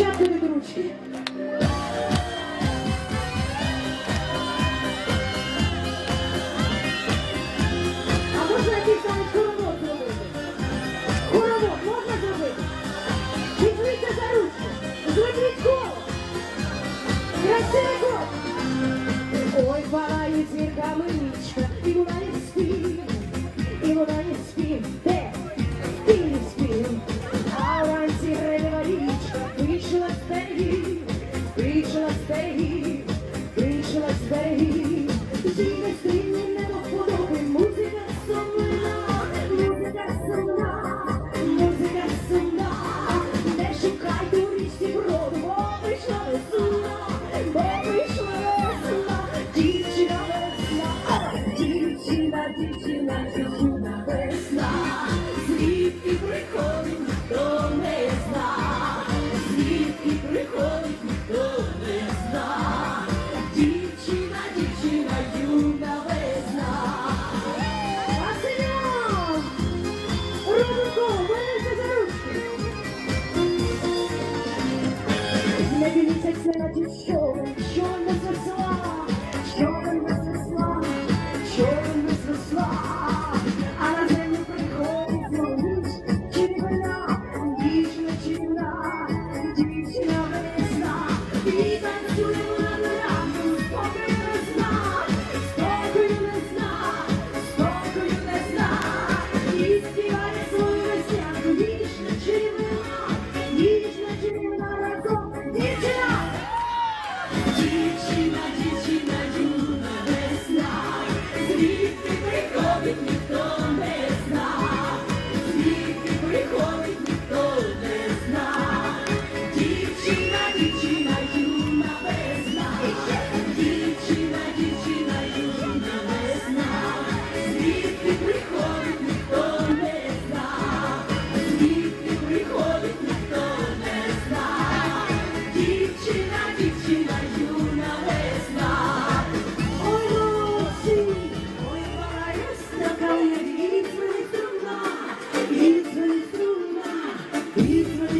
початку від ручки. А можна якийсь там коровод зробити? Коровод можна зробити? Візьміться за ручки.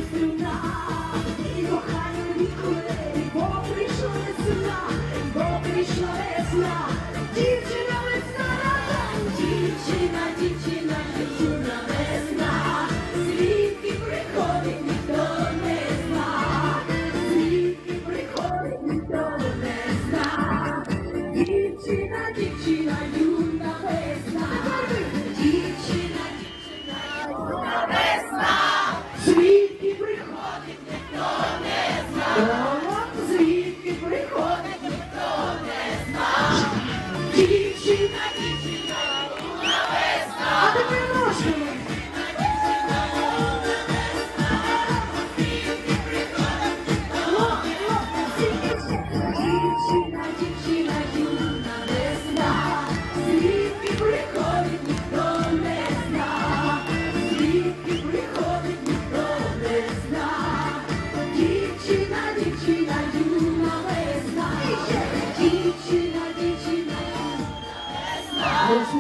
Світа і кохання відколи, бо прийшли сюди. Дівчина, дівчина, весна.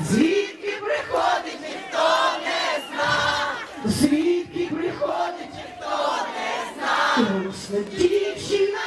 Звідки приходить, ніхто не зна, звідки приходить, ніхто не зна, дівчина.